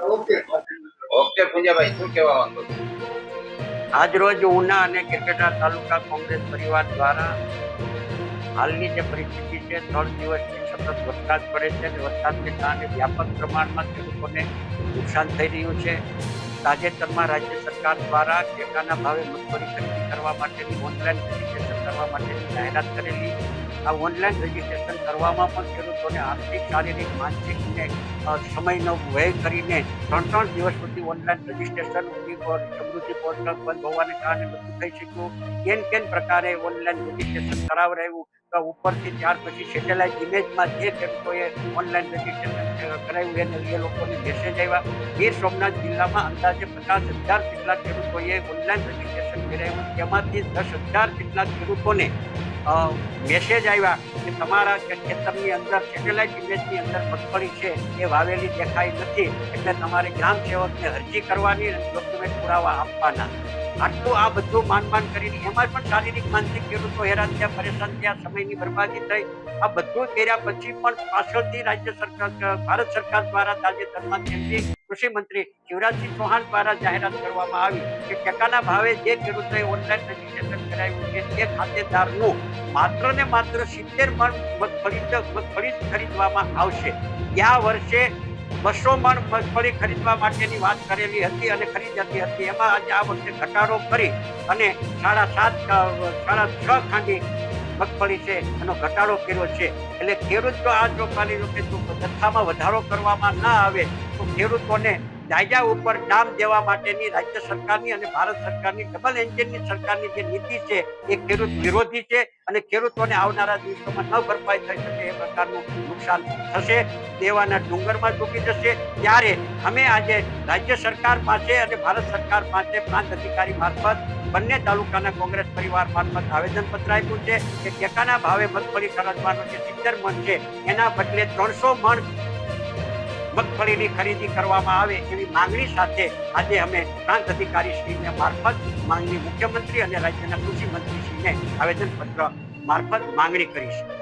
Okay okay શું કહેવા માંગો? આજરોજ ઉના અને ક્રિકેટર તાલુકા કોંગ્રેસ પરિવાર દ્વારા હાલની જે પરિસ્થિતિ છે ત્રણ દિવસથી સતત વરસાદ પડે છે અને વરસાદને કારણે વ્યાપક પ્રમાણમાં ખેડૂતોને નુકસાન થઈ રહ્યું છે તાજેતરમાં રાજ્ય સરકાર દ્વારા ટેકાના ભાવે મગફળી ખરીદી કરવા માટેની ઓનલાઈન કરવા માટેની જાહેરાત કરેલી. આ ઓનલાઈન રજીસ્ટ્રેશન કરવામાં પણ ખેડૂતોને આર્થિક, શારીરિક, માનસિક અને સમયનો વ્યય કરીને ત્રણ ત્રણ દિવસ સુધી ઓનલાઈન રજીસ્ટ્રેશન સમૃદ્ધિ પોર્ટલ બંધ હોવાને કારણે બધું થઈ શક્યું. કેન કેન પ્રકારે ઓનલાઈન રજીસ્ટ્રેશન કરાવરાયું તો ઉપરથી ત્યાર પછી સેટેલાઇટ ઇમેજમાં જે ખેડૂતોએ ઓનલાઈન રજીસ્ટ્રેશન કરાવ્યું એને એ લોકોને મેસેજ આવ્યા ગીર સોમનાથ જિલ્લામાં અંદાજે પચાસ હજાર જેટલા ખેડૂતોએ ઓનલાઈન રજીસ્ટ્રેશન કરાવ્યું તેમાંથી દસ હજાર જેટલા ખેડૂતોને મેસેજ આવ્યા કે તમારા ખેતરની અંદર સેટેલાઇટ ઇમેજની અંદર મગફળી છે એ વાવેલી દેખાઈ નથી, એટલે તમારે ગ્રામ સેવકને અરજી કરવાની ડોક્યુમેન્ટ પુરાવા આપવાના. આટલું આ બધું માન માન કરીને એમાં પણ શારીરિક, માનસિક ખેડૂતો હેરાન થયા, પરેશાન થયા, સમયની બરબાદી થઈ. આ બધું કર્યા પછી પણ પાછળથી રાજ્ય સરકાર ભારત સરકાર દ્વારા તાજેતરમાં કેન્દ્રીય કૃષિ મંત્રી શિવરાજસિંહ ચૌહાણ દ્વારા જાહેરાત કરવામાં આવી કે ટેકાના ભાવે જે ખેડૂતોએ ઓનલાઈન રજીસ્ટ્રેશન કરાવ્યું છે તે ખાતેદારનું માત્ર ને માત્ર સિત્તેર મણ મગફળી મગફળી ખરીદવામાં આવશે. ગયા વર્ષે બસો મણ મગફળી ખરીદવા માટેની વાત કરેલી હતી અને ખરીદાતી હતી. એમાં આજે આ વખતે ઘટાડો કરી અને સાડા સાત સાડા છ ખાંડી મગફળી છે એનો ઘટાડો કર્યો છે. એટલે ખેડૂત જો આ જો માની લો જથ્થામાં વધારો કરવામાં ના આવે, તો ખેડૂતોને જાયજા ઉપર ડામ દેવા માટેની રાજ્ય સરકારની અને ભારત સરકારની ડબલ એન્જિનની સરકારની જે નીતિ છે, એ ખેડૂત વિરોધી છે અને ખેડૂતોને આવનારા દિવસોમાં ન ભરપાઈ થઈ શકે એ પ્રકારનું નુકસાન થશે. દેવાના ડુંગરમાં ડૂબી જશે. ત્યારે અમે આજે રાજ્ય સરકાર પાસે અને ભારત સરકાર પાસે પ્રાંત અધિકારી મારફત, બંને તાલુકાના કોંગ્રેસ પરિવાર મારફત આવેદનપત્ર આપ્યું છે કે ટેકાના ભાવે મગફળી ખરીદવાનો જે સિત્તેર મણ છે, એના બદલે ત્રણસો મણ મગફળીની ખરીદી કરવામાં આવે એવી માંગણી સાથે આજે અમે પ્રાંત અધિકારી શ્રીને મારફત માંગણી મુખ્યમંત્રી અને રાજ્યના કૃષિ મંત્રી શ્રીને આવેદનપત્ર મારફત માંગણી કરી છે